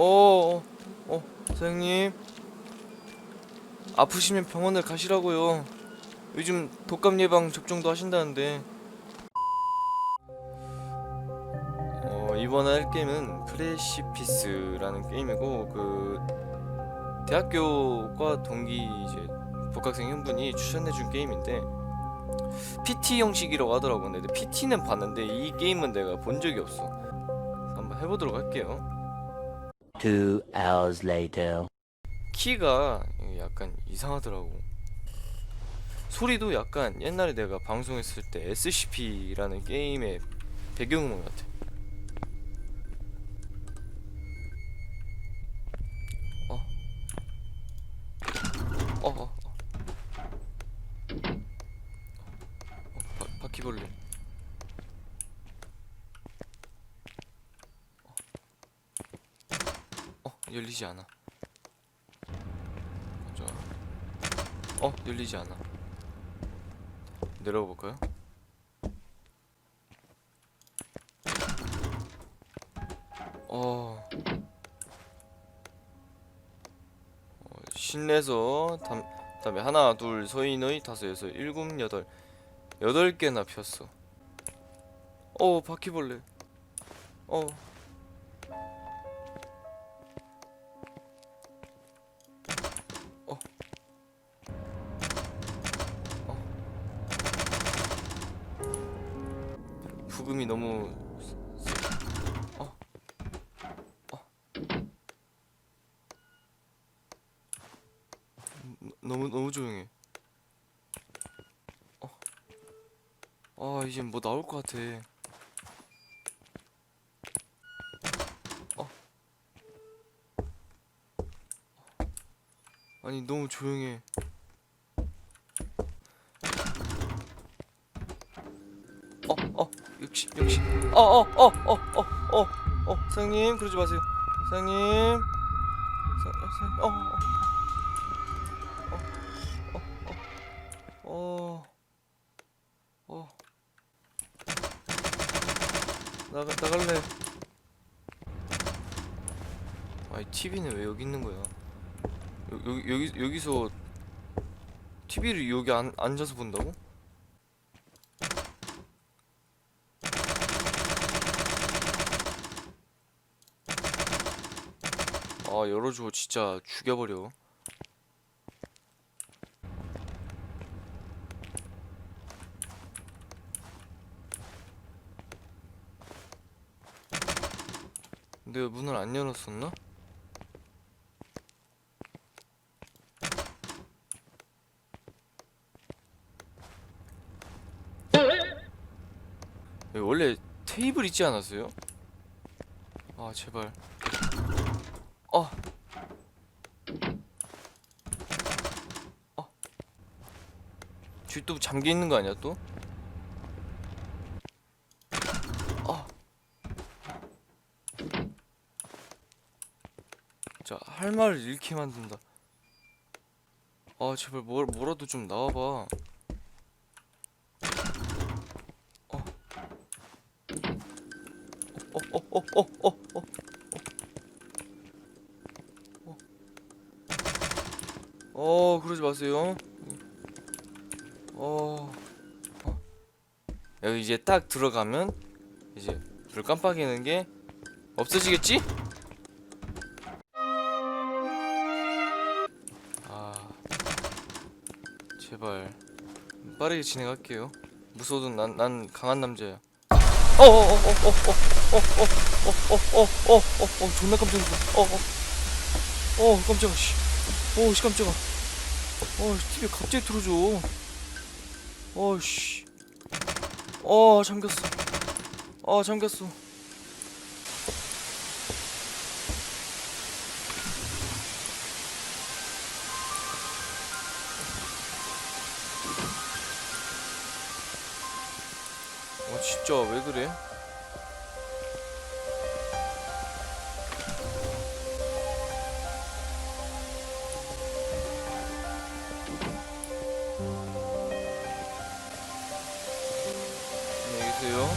어, 어, 어, 사장님. 아프시면 병원을 가시라고요. 요즘 독감 예방 접종도 하신다는데. 어, 이번에 할 게임은 프레시피스라는 게임이고 그 대학교과 동기 이제 복학생 한 분이 추천해준 게임인데 PT 형식이라고 하더라고. 근데 PT는 봤는데 이 게임은 내가 본 적이 없어. 한번 해보도록 할게요. Two hours later. 키가 약간 이상하더라고. 소리도 약간 옛날에 내가 방송했을 때 SCP라는 게임의 배경음악 같아. 열리지 않아. 자, 어 열리지 않아. 내려가 볼까요? 어, 어 신내서 담 다음에 하나 둘 서인의 다섯 여섯 일곱 여덟 여덟 개나 폈어. 어 바퀴벌레. 어. 부금이 너무 어. 어. 너- 너무 너무 조용해. 어. 아 이제 뭐 나올 것 같아. 어. 아니 너무 조용해. 어, 어, 역시, 역시. 어, 어, 어, 어, 어, 어, 어, 사장님, 그러지 마세요. 사장님. 사, 사, 어, 어, 어. 나가, 나갈래. 아이, TV는 왜 여기 있는 거야? 여, 여기, 여기, 여기서 TV를 여기 안, 앉아서 본다고? 아 열어줘 진짜 죽여버려 내가 문을 안 열었었나? 원래 테이블 있지 않았어요? 아 제발 어 뒤또 잠겨 있는 거 아니야 또? 아. 자, 할 말을 잃게 만든다. 아, 제발 뭐, 뭐라도 좀 나와봐. 어. 어, 어, 어, 어, 어, 어, 어. 어, 그러지 마세요. 어, 어. 여기 이제 딱 들어가면 이제 불 깜빡이는 게 없어지겠지? 아, 제발 빠르게 진행할게요. 무서워도 난, 난 강한 남자야. 어, 어, 어, 어, 어, 어, 어, 어, 어, 어, 어, 어, 어, 존나 깜짝 놀랐어. 어, 어, 어, 깜짝아, 씨. 오, 씨, 깜짝아. 어, TV 갑자기 틀어줘. 어 씨. 어 잠겼어. 아 잠겼어. 어 진짜 왜 그래? 계세요.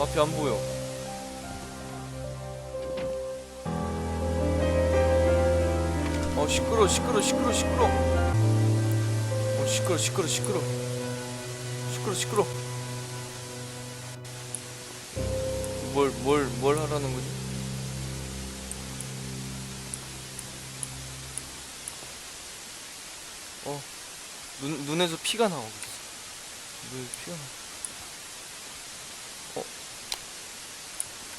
앞이 안 보여. 어 시끄러 시끄러 시끄러 시끄러. 어 시끄러 시끄러 시끄러. 시끄러 시끄러. 뭘 뭘 뭘 하라는 거지? 눈, 눈에서 피가 나오고 있어. 눈에 피가 나. 어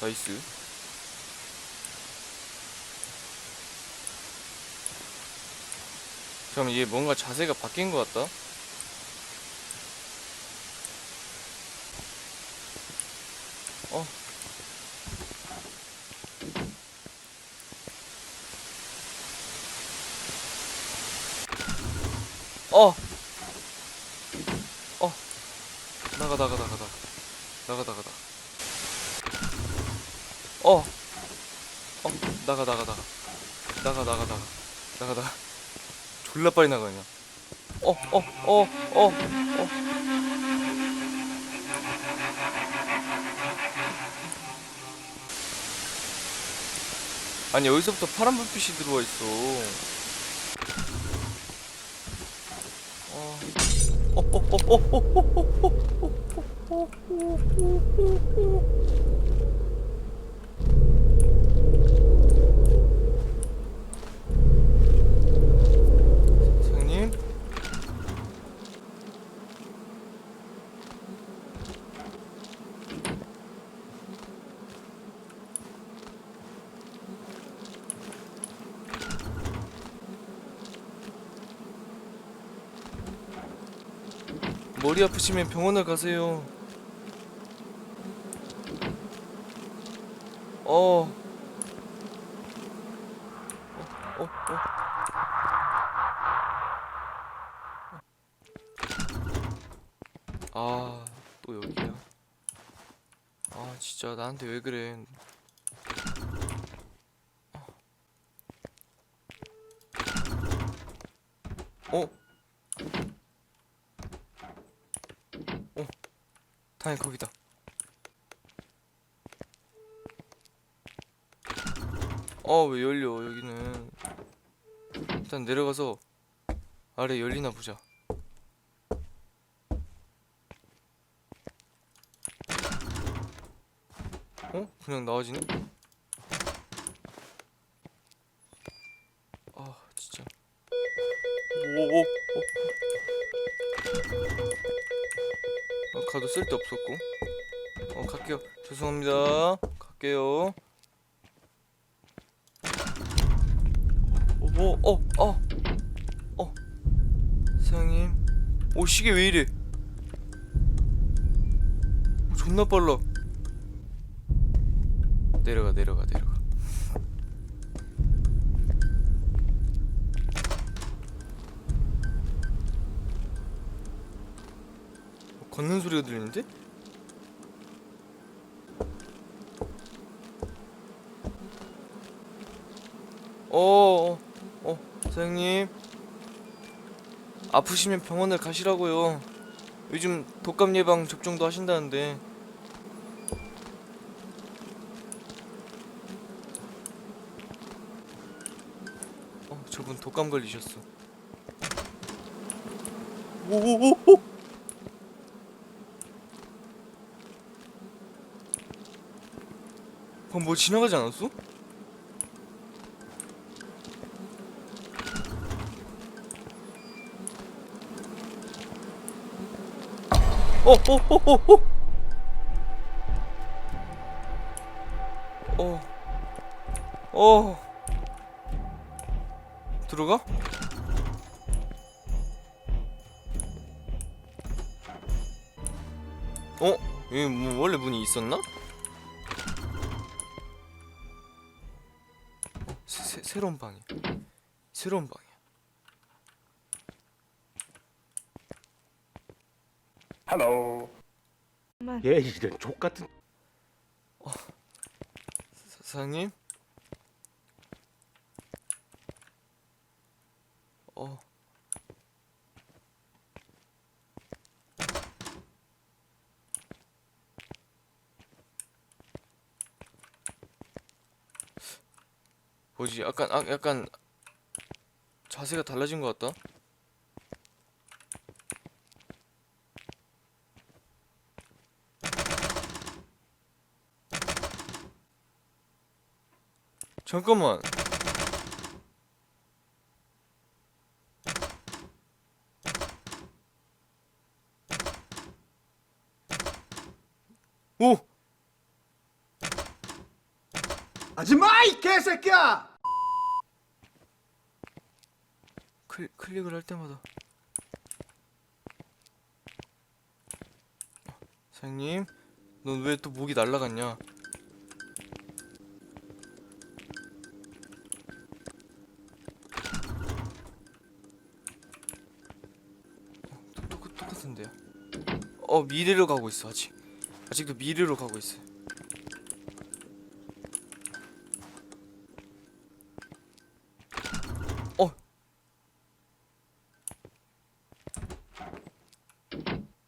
나이스. 잠깐만 얘 뭔가 자세가 바뀐 것 같다. 어. 어. 어. 나가 나가 나가 나가. 나가 나가. 어. 어. 나가 나가 나가. 나가 나가 나가. 나가 나가. 졸라 빨리 나가 그냥. 어, 어, 어, 어, 어. 아니 여기서부터 파란 불빛이 들어와 있어. 어. 어, 어, 어, 어, 어, 어, 어, 어, 어. 사장님? 머리 아프시면 병원을 가세요. 어. 어, 어, 어. 아, 또 여기야. 아, 진짜 나한테 왜 그래? 어? 어? 다행 거기다. 어, 왜 열려, 여기는. 일단 내려가서 아래 열리나 보자. 어? 그냥 나와지네? 아 진짜 오오오 어, 가도 쓸데 없었고 어 갈게요 죄송합니다 갈게요 오오어어어. 어, 사장님. 오 시계 왜 이래? 어, 존나 빨라. 내려가 내려가 내려가. 어, 걷는 소리가 들리는데? 어, 사장님. 아프시면 병원을 가시라고요. 요즘 독감 예방 접종도 하신다는데. 어, 저분 독감 걸리셨어. 오오오오. 뭐 지나가지 않았어? 어, 어, 어, 어, 어. 어. 어. 들어가? 어? 여기 뭐 원래 문이 있었나? 어, 새, 새, 새로운 방이야. 새로운 방 헬로. 얘 이런 족 같은. 어. 사장님? 어. 뭐지? 약간 아, 약간 자세가 달라진 것 같다. 잠깐만. 오! 하지마 이 개새끼야! 클, 클릭을 할 때마다 사장님 넌 왜 또 목이 날라갔냐 어 미래로 가고 있어 아직 아직도 미래로 가고 있어 어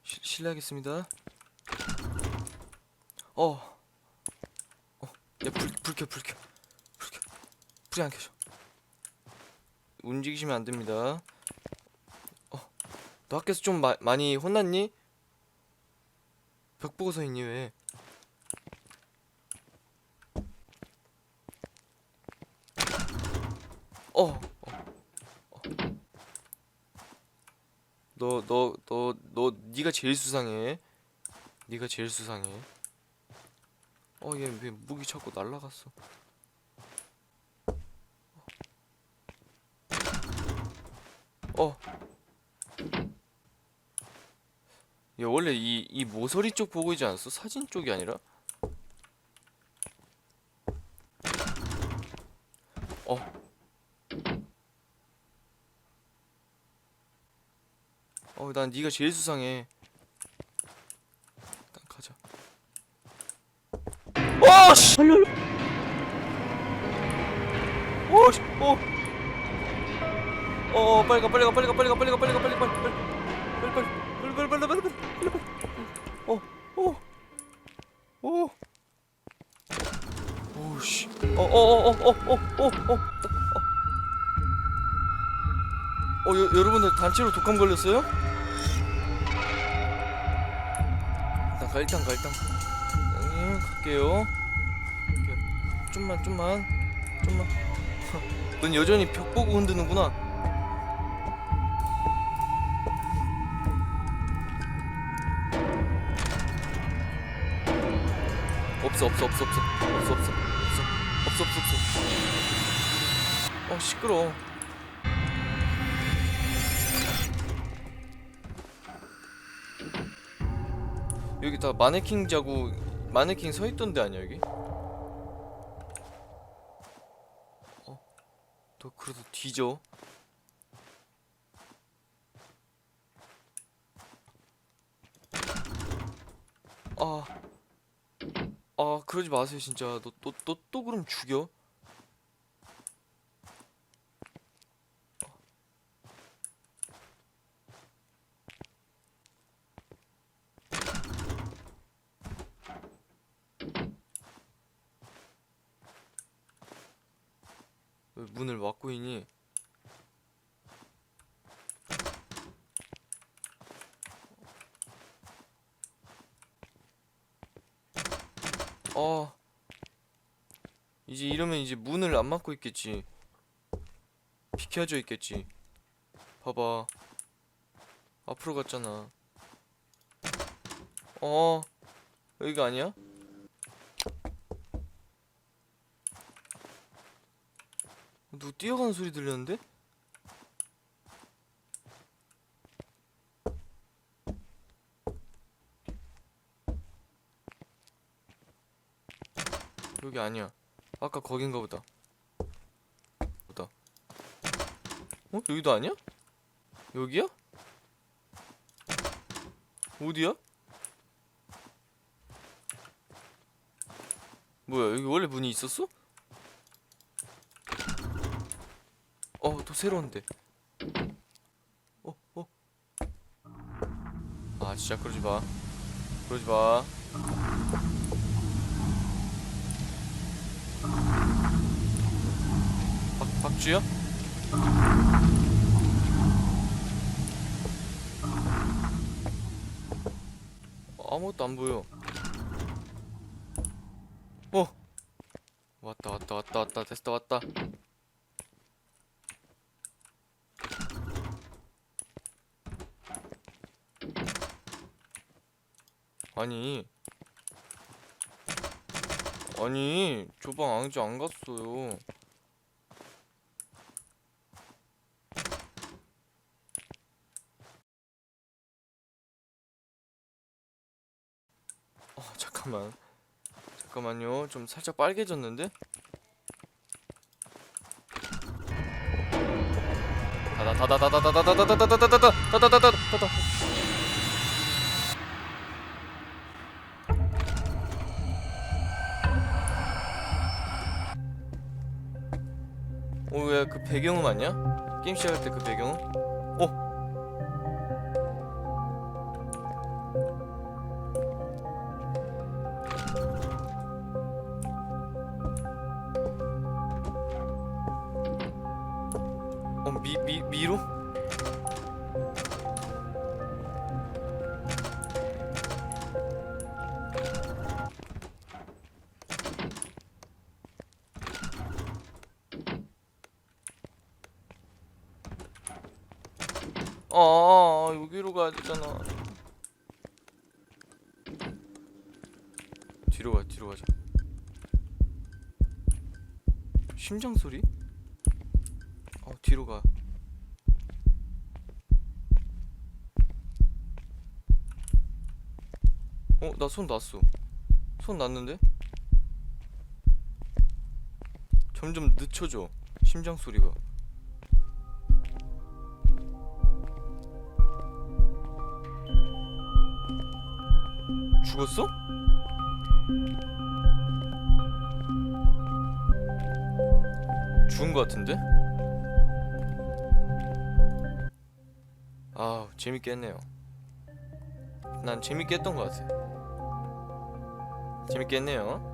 시, 실례하겠습니다. 어, 어, 야, 불, 불 켜, 불 켜, 불 켜. 불이 안 켜져. 움직이시면 안 됩니다. 어, 너 학교에서 좀 마, 많이 혼났니? 벽 보고 서 있니 왜? 어, 어, 어. 너, 너, 너, 너, 네가 제일 수상해. 네가 제일 수상해. 어, 얘 왜 무기 자꾸 날라갔어? 어. 얘 원래 이, 이 모서리 쪽 보고 있지 않았어? 사진 쪽이 아니라? 어. 어, 난 네가 제일 수상해. 일단 가자. 와 씨. 오 씨. 오. 어, 빨리 가, 빨리 가, 빨리 가, 빨리 가, 빨리 가, 빨리 가, 빨리, 빨리, 빨리, 빨리, 빨리, 빨리, 빨리, 빨리, 빨리, 빨리. 어, 어, 오. 오 씨. 어, 어, 어, 어, 어, 어, 어, 어. 어, 여, 여러분들 단체로 독감 걸렸어요? 일단 가, 일단 가, 일단 가. 음, 갈게요. 갈게요. 좀만, 좀만, 좀만. 넌 여전히 벽 보고 흔드는구나. 없어, 없어, 없어, 없어, 없어, 없어, 없어, 없어, 없어, 없어. 어, 시끄러. 여기 다 마네킹 자국 마네킹 서 있던 데 아니야 여기? 어, 너 그래도 뒤져. 아, 아 그러지 마세요 진짜. 너 또 또 또 그럼 죽여. 왜 문을 막고 있니? 어 이제 문을 안 막고 있겠지 비켜져 있겠지 봐봐 앞으로 갔잖아 어 여기가 아니야? 누구 뛰어가는 소리 들렸는데? 여기 아니야. 아까 거긴가 보다. 보다. 어? 여기도 아니야? 여기야? 어디야? 뭐야 여기 원래 문이 있었어? 어, 또 새로운데. 어, 어. 아, 진짜 그러지 마. 그러지 마. 박쥐야? 아무것도 안 보여. 어! 왔다 왔다 왔다 왔다 됐다 왔다. 아니 아니 조방 앙주 안 갔어요 잠깐만 잠깐만요 좀 살짝 빨개졌는데? 어, 닫아 닫아 닫아 닫아 닫아 닫아 닫아 닫아 닫아 닫아 닫아 오왜 그 배경음 아니야? 게임 시작할 때 그 배경음? 아, 여기로 가야 되잖아. 뒤로 가, 뒤로 가자. 심장 소리? 어, 뒤로 가. 어, 나 손 났어. 손 났는데? 점점 늦춰져. 심장 소리가. 죽었어? 죽은 것 같은데? 아 재밌게 했네요 난 재밌게 했던 것 같아 재밌게 했네요